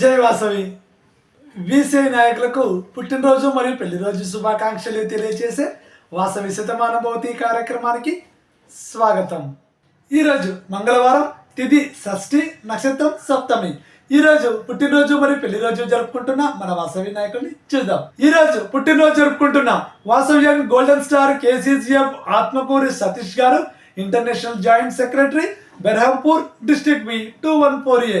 జై వాసవి. వీసీ నాయకులకు పుట్టినరోజు మరియు పెళ్ళిరోజు శుభాకాంక్షలు తెలియజేసే వాసవి శతమాన భౌతి కార్యక్రమానికి స్వాగతం. ఈరోజు మంగళవారం తిథి షష్ఠి నక్షత్రం సప్తమి. ఈ రోజు పుట్టినరోజు మరియు పెళ్ళిరోజు జరుపుకుంటున్న మన వాసవి నాయకుడిని చూద్దాం. ఈ రోజు పుట్టినరోజు జరుపుకుంటున్న Vasavyan golden star KCCF Atmakuri Satish గారు international joint secretary Berhampur district B two one four A.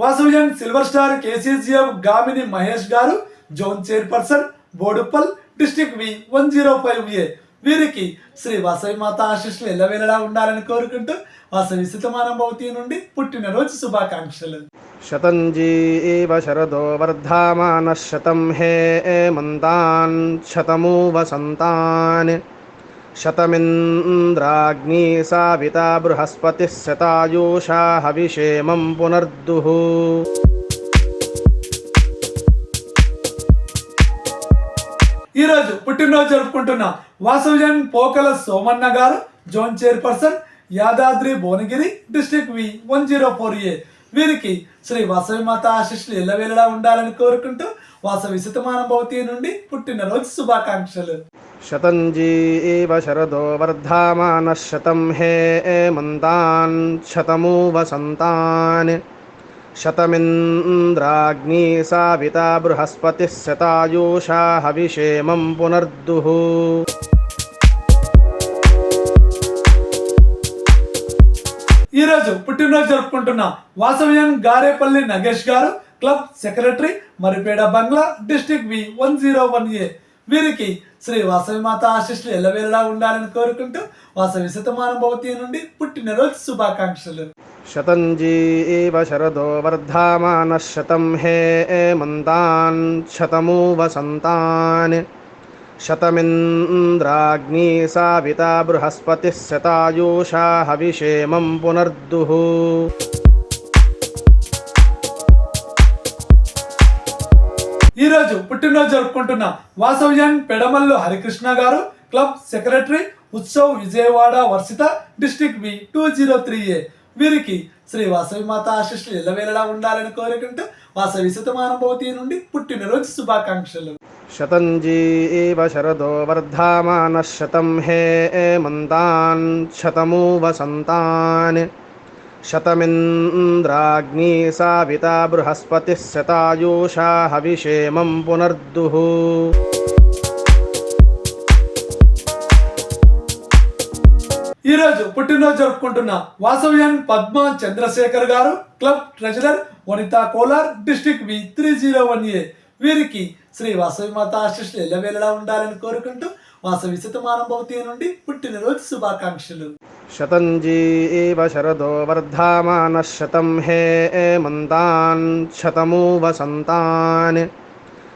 Vasavyam silver star KCCF Gamini Mahesh గారు zone chairperson Boduppal district V one zero five A. వీరికి శ్రీ వాసవి మాత ఆశీస్సులు ఎల్లవేళలా ఉండాలని కోరుకుంటూ వాసవి శతమానం భవతి నుండి పుట్టినరోజు శుభాకాంక్షలు. శతంజీ శరదో వర్ధమాన శతం హే మంతాన్ శతమూ వసంతాన్ शतमिन्द्राग्नी साविता बृहस्पतिः शतायुषा हविषेमं पुनर्दुः ఈ రోజు పుట్టినరోజు జరుపుకుంటున్న Vasavian Pokala Somanna garu zone chairperson Yadadri Bhuvanagiri district V one zero four A వీరికి శ్రీ వాసవి మాత ఆశీస్సులు ఎల్లవేళలా ఉండాలని కోరుకుంటూ వాసవి సుతమానం భవతి నుండి పుట్టినరోజు శుభాకాంక్షలు. శతంజీ ఏవ శరదో వర్ధమాన శతం హే మంతాన్ శతమూ వసంతాన్ శతమింద్రాగ్ని సావిత బృహస్పతి శతాయూషా హవిషేమం పునర్దుః. ఈరోజు పుట్టినరోజు జరుపుకుంటున్న వాసవ్యం గారేపల్లి నగేష్ గారు club secretary Maripeda Bangla district V one zero one A. వీరికి శ్రీ వాసవి మాత ఆశిష్లు ఎల్లవేళలా ఉండాలని కోరుకుంటూ వాసవి శతమానం భవతి నుండి పుట్టినరోజు శుభాకాంక్షలు. శతంజీ శరదో వర్ధామాన శతం హే మంతాన్ శతమూ వసంతాన్ శతమింద్రాగ్ని సావిత బృహస్పతి శతాయూషా హవిషేమం పునర్దుః. ఈరోజు పుట్టినరోజు జరుపుకుంటున్న వాసవ్యాన్ పెడమల్లు హరికృష్ణ గారు club secretary Utsav Vijayawada Varshita district B two zero three A. వీరికి శ్రీ వాసవి మాత ఆశిష్లు ఇళ్ళవేళలా ఉండాలని కోరుకుంటూ వాసవి శతమానభూతి నుండి పుట్టినరోజు శుభాకాంక్షలు. శతంజీ శరదో వర్ధమాన శతం హే మంతాన్ శతమూ వసంతాన్ शतमिन्द्राग्नी साविता बृहस्पतिः शतायुषा हविषेमं पुनर्दुः ఈ రోజు పుట్టినరోజు జరుపుకుంటున్న Vasavian Padma Chandrashekar garu club treasurer Vanitha Kolar district V three zero one A వీరికి శ్రీ వాసవి మాత ఆశీస్సులు ఎల్లవేళలా ఉండాలని కోరుకుంటూ వాసవి శతమానం భవతి నుండి పుట్టినరోజు శుభాకాంక్షలు शतञ्जीव शरदो वर्धामानः शतं हे मन्तान् शतमु वसन्तान्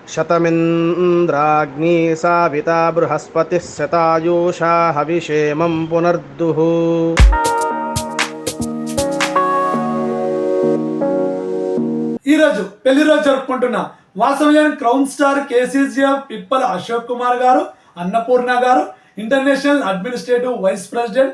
शतमिन्द्राग्नी साविता बृहस्पतिः शतायुषा हविषेमं पुनर्दुः ఈ రోజు పెళ్లి రోజు జరుపుకుంటున్న Vasavian crown star KCCF Pippala Ashok Kumar garu Annapurna garu international administrative vice president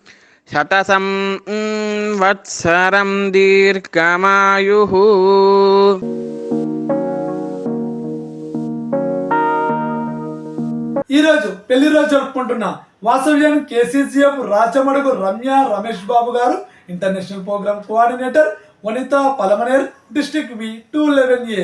శతసం వత్సరం దీర్ఘమాయు. ఈరోజు పెళ్ళి రోజు జరుపుకుంటున్న Vasavyam K C C F Rachamadugu Ramya Ramesh Babu గారు international programme coordinator Vanitha Palamaner district V two eleven A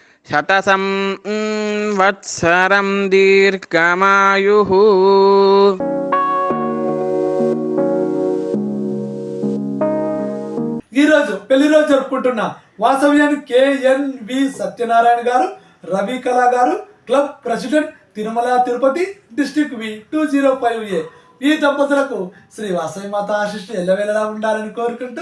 శతసం వత్సరం దీర్ఘమాయు ఈరోజు పెళ్ళి రోజు జరుపుకుంటున్న వాసవ్యాన్ కేఎన్ వి సత్యనారాయణ గారు రవి కళ గారు club president Tirumala Tirupati district V two zero five A. ఈ దంపతులకు శ్రీ వాసవి మాత ఆశిష్లు ఎల్లవేళలా ఉండాలని కోరుకుంటూ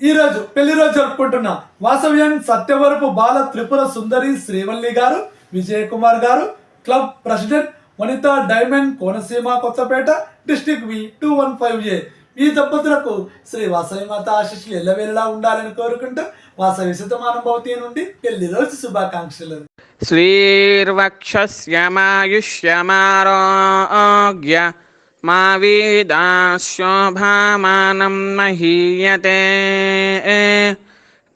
ఈరోజు పెళ్ళి రోజు జరుపుకుంటున్నాం వాసవ్యం సత్యవరపు బాల త్రిపుర సుందరి శ్రీవల్లి గారు విజయ్ కుమార్ గారు club president Vanitha diamond Konaseema Kothapeta district V two one five A. ఈ దంపతులకు శ్రీ వాసవి మాత ఆశీస్సులు ఉండాలని కోరుకుంటూ వాసవి శతమానుభవతి నుండి పెళ్ళి రోజు శుభాకాంక్షలు. శ్రీర్వక్ష మా వేదా మహీయతే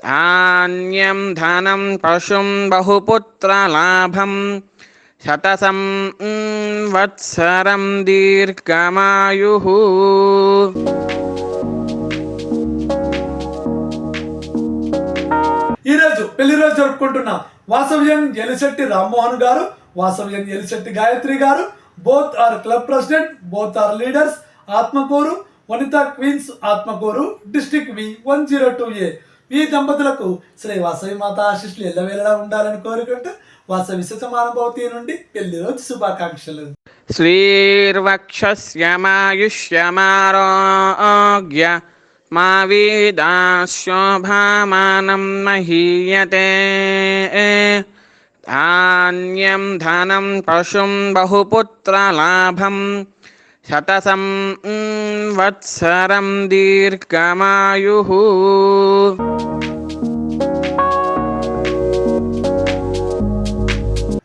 ధాన్యం ధనం పశుం బహుపుత్రలాభం శతసం వత్సరం దీర్ఘమాయు ఈరోజు పెళ్ళి రోజు జరుపుకుంటున్న వాసవ్యం ఎలిశెట్టి రామ్మోహన్ గారు వాసవ్యం ఎలిశెట్టి గాయత్రి గారు both are club president both are leaders Atmakur Vanitha queens Atmakur district V one zero two A ఈ దంపతులకు శ్రీ వాసవి మాత ఆశిష్లు ఎల్లవేళలా ఉండాలని కోరుకుంటూ వాసవి సుతమానుభవతి నుండి పెళ్ళి రోజు శుభాకాంక్షలు. శ్రీర్వక్షమాయుష్యమారోగ్య మా వీదాశోభామానం మహీయతే. ధాన్యం ధనం పశుం బహుపుత్రలాభం శతసం వత్సరం దీర్ఘమాయు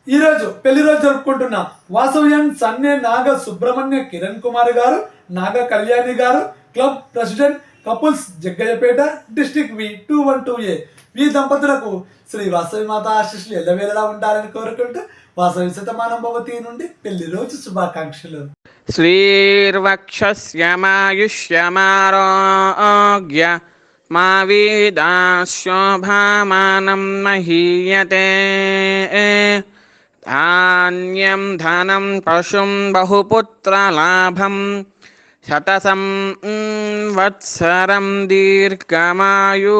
ఈరోజు పెళ్ళి రోజు జరుపుకుంటున్న వాసవ్యం సన్నే నాగ సుబ్రహ్మణ్య కిరణ్ కుమార్ గారు నాగ కళ్యాణి గారు club president couples Jaggayyapeta district V two one two A. వి దంపతులకు శ్రీ వాసవి మాత ఆశిష్లు ఎల్లవేళలా ఉంటారని కోరుకుంటూ వాసవి శతమానం భవతి నుండి పెళ్ళి రోజు శుభాకాంక్షలు. శ్రీర్వక్షమాయుష్యమారోగ్య మా వీదాశోభామానం మహీయతే. ధాన్యం ధనం పశుం బహుపుత్రలాభం శతసం వత్సరం దీర్ఘమాయు.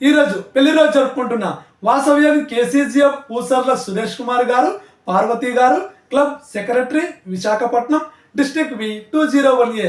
ఈరోజు పెళ్ళి రోజు జరుపుకుంటున్న Vasavyam K C G F Pusarla Suresh Kumar గారు పార్వతి గారు club secretary Visakhapatnam district V two zero one A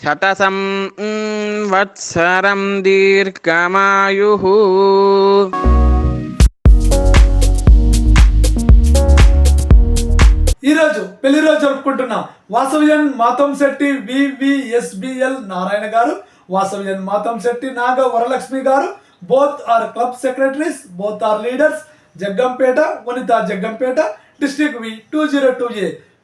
శతసం వత్సరం దీర్ఘమాయు ఈరోజు పెళ్ళి రోజు జరుపుకుంటున్నాం. వాసవ్యన్ మాతం శెట్టి వివిఎస్బిఎల్ నారాయణ గారు వాసవ్యన్ మాతం శెట్టి నాగ వరలక్ష్మి గారు both are club secretaries both are leaders Jaggampeta Vanitha Jaggampeta district V two zero two A.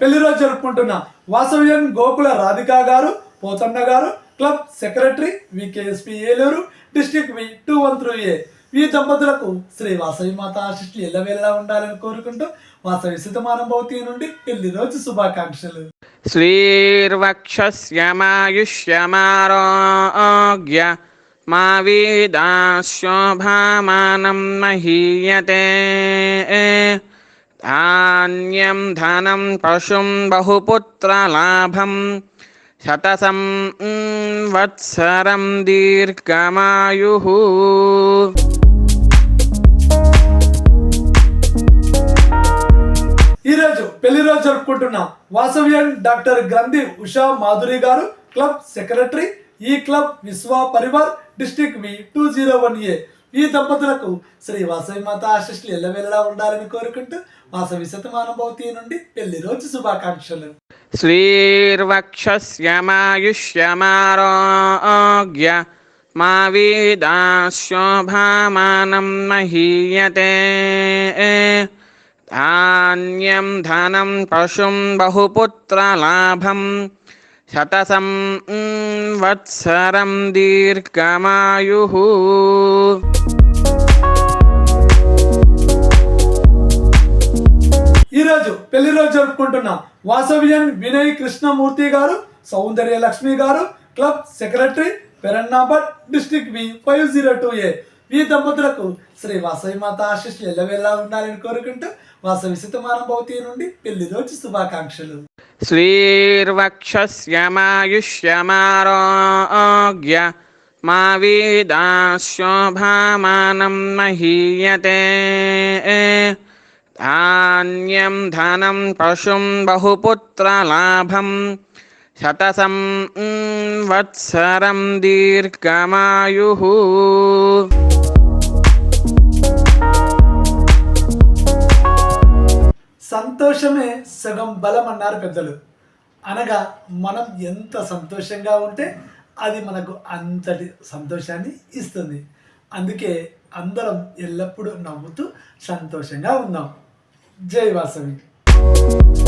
పెళ్ళి రోజు జరుపుకుంటున్న వాసవ్యం గోకుల రాధికా గారు పోతన్న గారు club secretary VKSP Eluru district V two one three A. ఈ దంపతులకు శ్రీ వాసవి మాత ఆశిష్లు ఎల్లవేళలా ఉండాలని కోరుకుంటూ వాసవి సుతమానం భౌతి నుండి పెళ్ళి రోజు శుభాకాంక్షలు. శ్రీర్వక్షమాయుష్యమారోగ్య మా వీదాశోభామానం మహీయతే. ధాన్యం ధనం పశుం బహుపుత్రలాభం శతసం వత్సరం దీర్ఘమాయు ఈరోజు పెళ్ళి రోజు జరుపుకుంటున్నాం వాసవ్యం డాక్టర్ గ్రంథి ఉషా మాధురి గారు క్లబ్ సెక్రటరీ ఈ club Vishwa Parivar district V two zero one A. ఈ దంపతులకు శ్రీ వాసవి మాత ఆశిష్లు ఎల్లవెల్లలా ఉండాలని కోరుకుంటూ వాసవి శతమానుభవతి నుండి పెళ్ళి రోజు శుభాకాంక్షలు. శ్రీర్వక్షమాయుష్యమారోగ్య మా వీదాశోభామానం మహీయతే. ధాన్యం ధనం పశుం బహుపుత్రలాభం శతసం వత్సరం దీర్ఘమాయు. ఈరోజు పెళ్ళి రోజు జరుపుకుంటున్న. వాసవియన్ వినయ్ కృష్ణమూర్తి గారు సౌందర్య లక్ష్మి గారు club secretary పెరన్నాబట్ district B five zero two A. ఈ దంపతులకు శ్రీ వాసవి మాత ఆశిష్ ఎల్లవేలా ఉండాలని కోరుకుంటూ వాసవి శతమానుభవతి నుండి పెళ్ళి రోజు శుభాకాంక్షలు. శ్రీర్వక్షమాయుష్యమారోగ్య మా వీదాశోభామానం మహీయతే. ధాన్యం ధనం పశుం బహుపుత్రలాభం శతసం వత్సరం దీర్ఘమాయు సంతోషమే సగం బలం అన్నారు పెద్దలు. అనగా మనం ఎంత సంతోషంగా ఉంటే అది మనకు అంతటి సంతోషాన్ని ఇస్తుంది. అందుకే అందరం ఎల్లప్పుడూ నవ్వుతూ సంతోషంగా ఉందాం जय वासवी